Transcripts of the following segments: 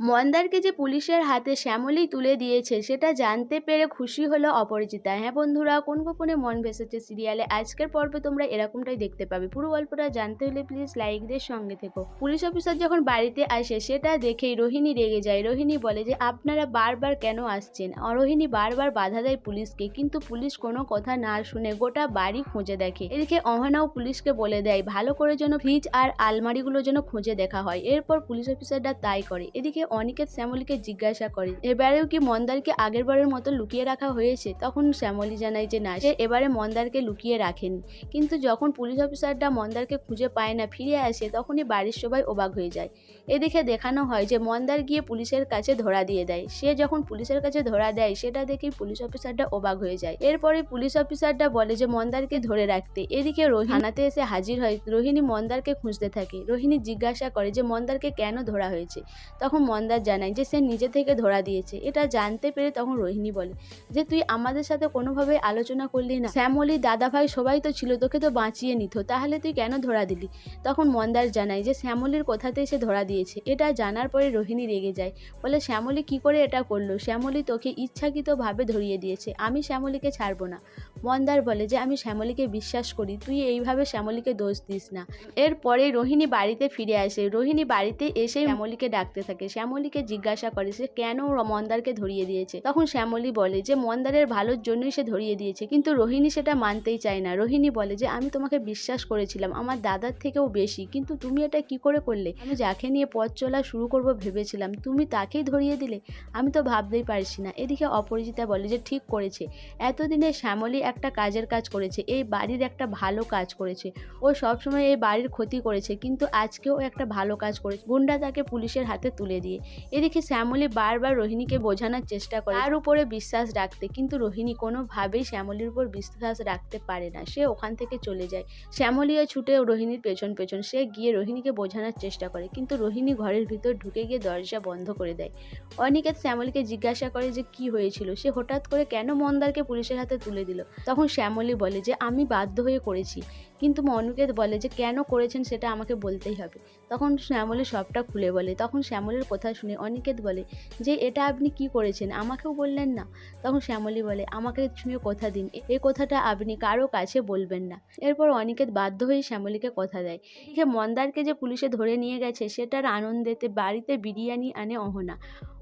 মন্দারকে যে পুলিশের হাতে শ্যামলী তুলে দিয়েছে, সেটা জানতে পেরে খুশি হলো অপরাজিতা হ্যাঁ বন্ধুরা, কোন গোপনে মন ভেসেছে সিরিয়ালে? আজকের পর্বে তোমরা এরকমটাই দেখতে পাবে। পুরো গল্পটা জানতে হলে প্লিজ লাইকদের সঙ্গে থেকো। পুলিশ অফিসার যখন বাড়িতে আসে, সেটা দেখেই রোহিণী রেগে যায়। রোহিণী বলে যে, আপনারা বারবার কেন আসছেন? রোহিণী বারবার বাধা দেয় পুলিশকে, কিন্তু পুলিশ কোনো কথা না শুনে গোটা বাড়ি খুঁজে দেখে। এদিকে অহনাও পুলিশকে বলে দেয়, ভালো করে যেন ফ্রিজ আর আলমারিগুলো যেন খুঁজে দেখা হয়। এরপর পুলিশ অফিসাররা তাই করে। এদিকে অনিকেত শ্যামলীকে জিজ্ঞাসা করে। এবারেও কি মন্দারকে আগের বারের মতো লুকিয়ে রাখা হয়েছে? তখন শ্যামলী জানায় যে না, সে এবারে মন্দারকে লুকিয়ে রাখেনি। কিন্তু যখন পুলিশ অফিসাররা মন্দারকে খুঁজে পায় না, ফিরে আসে, তখনই বাড়ির সবাই অবাক হয়ে যায়। এদিকে দেখানো হয় যে মন্দার গিয়ে পুলিশের কাছে ধরা দিয়ে দেয়। সে যখন পুলিশের কাছে ধরা দেয়, সেটা দেখেই পুলিশ অফিসারটা অবাক হয়ে যায়। এরপরে পুলিশ অফিসারটা বলে যে মন্দারকে ধরে রাখতে। এদিকে রোহিণী থানাতে এসে হাজির হয়। রোহিণী মন্দারকে খুঁজতে থাকে। রোহিণী জিজ্ঞাসা করে যে মন্দারকে কেন ধরা হয়েছে? তখন মন্দার জানায় যে সে নিজে থেকে ধরা দিয়েছে। এটা জানতে পেরে তখন রোহিণী বলে যে, তুই আমাদের সাথে কোনোভাবে আলোচনা করলি না। শ্যামলি দাদা ভাই সবাই তো ছিল, তোকে তো বাঁচিয়ে নিত, তাহলে তুই কেন ধরা দিলি? তখন মন্দার জানায় যে শ্যামলির কথাতেই সে ধরা দিয়েছে। এটা জানার পরে রোহিণী রেগে যায়। বলে শ্যামলি কি করে এটা করল? শ্যামলি তোকে ইচ্ছাকৃতভাবে ধরিয়ে দিয়েছে। আমি শ্যামলীকে ছাড়বো না। মন্দার বলে যে, আমি শ্যামলীকে বিশ্বাস করি, তুই এইভাবে শ্যামলীকে দোষ দিস না। এরপরে রোহিণী বাড়িতে ফিরে আসে। রোহিণী বাড়িতে এসে শ্যামলীকে ডাকতে থাকে। শ্যামলীকে জিজ্ঞাসা করে সে কেন মন্দারকে ধরিয়ে দিয়েছে। তখন শ্যামলী বলে যে মন্দারের ভালোর জন্যই সে ধরিয়ে দিয়েছে, কিন্তু রোহিণী সেটা মানতেই চায় না। রোহিণী বলে যে, আমি তোমাকে বিশ্বাস করেছিলাম, আমার দাদার থেকেও বেশি, কিন্তু তুমি এটা কি করে করলে? আমি যাকে নিয়ে পথ চলা শুরু করব ভেবেছিলাম, তুমি তাকেই ধরিয়ে দিলে? আমি তো ভাবতেই পারছি না। এদিকে অপরিচিতা বলে যে, ঠিক করেছে। এতদিনে শ্যামলী একটা কাজের কাজ করেছে, এই বাড়ির একটা ভালো কাজ করেছে। ও সবসময় এই বাড়ির ক্ষতি করেছে, কিন্তু আজকেও একটা ভালো কাজ করেছে। গুন্ডা তাকে পুলিশের হাতে তুলে দিয়ে এদিকে শ্যামলী বারবার রোহিণীকে বোঝানোর চেষ্টা করে। তার উপরে বিশ্বাস রাখতে, কিন্তু রোহিণী কোনোভাবেই শ্যামলীর উপর বিশ্বাস রাখতে পারে না। সে ওখান থেকে চলে যায়। শ্যামলীও ছুটে রোহিণীর পেছন পেছন। সে গিয়ে রোহিণীকে বোঝানোর চেষ্টা করে, কিন্তু রোহিণী ঘরের ভিতর ঢুকে গিয়ে দরজা বন্ধ করে দেয়। অনিকেত শ্যামলীকে জিজ্ঞাসা করে যে কি হয়েছিল? সে হঠাৎ করে কেন মন্দারকে পুলিশের হাতে তুলে দিল? তখন শ্যামলী বলে যে, আমি বাধ্য হয়ে করেছি। কিন্তু অনিকেত বলে যে, কেন করেছেন সেটা আমাকে বলতেই হবে। তখন শ্যামলী সবটা খুলে বলে। তখন শ্যামলীর কথা শুনে অনিকেত বলে, যে এটা আপনি কি করেছেন? আমাকেও বললেন না। তখন শ্যামলী বলে, আমাকে শুনে কথা দিন এই কথাটা আপনি কারও কাছে বলবেন না। এরপর অনিকেত বাধ্য হয়ে শ্যামলীকে কথা দেয়। সে মন্দারকে যে পুলিশে ধরে নিয়ে গেছে, সেটার আনন্দেতে বাড়িতে বিরিয়ানি আনে অহনা।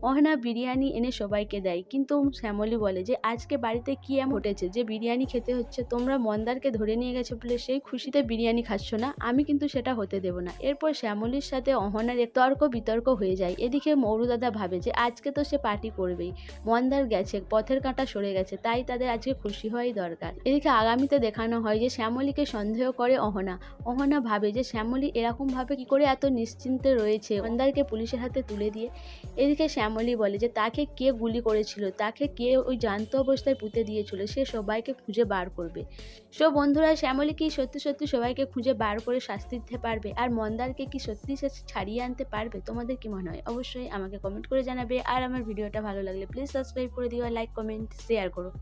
অহনা বিরিয়ানি এনে সবাইকে দেয়। কিন্তু শ্যামলী বলে যে, আজকে বাড়িতে কি এমন ঘটেছে যে বিরিয়ানি খেতে হচ্ছে? তোমরা মন্দারকে ধরে নিয়ে গেছে বলে সেই খুশিতে বিরিয়ানি খাচ্ছ না। আমি কিন্তু সেটা হতে দেবো না। এরপর শ্যামলীর সাথে অহনার তর্ক বিতর্ক হয়ে যায়। এদিকে মৌরুদাদা ভাবে যে, আজকে তো সে পার্টি করবেই। মন্দার গেছে, পথের কাঁটা সরে গেছে, তাই তাদের আজকে খুশি হওয়াই দরকার। এদিকে আগামীতে দেখানো হয় যে, শ্যামলীকে সন্দেহ করে অহনা। অহনা ভাবে যে, শ্যামলী এরকমভাবে কি করে এত নিশ্চিন্তে রয়েছে? মন্দারকে পুলিশের হাতে তুলে দিয়ে। এদিকে শ্যামলী বলে যে, তাকে কে গুলি করেছিল? তাকে কে ওই জান্ত অবস্থায় পুঁতে দিয়েছিল? সে সবাইকে খুঁজে বার করবে। সো বন্ধুরা, শ্যামলি কি সত্যি সত্যি সবাইকে খুঁজে বার করে শাস্তি দিতে পারবে? আর মন্দারকে কি সত্যি সে ছাড়িয়ে আনতে পারবে? তোমাদের কি মনে হয়? অবশ্যই আমাকে কমেন্ট করে জানাবে। আর আমার ভিডিওটা ভালো লাগলে প্লিজ সাবস্ক্রাইব করে দিও লাইক কমেন্ট শেয়ার করো।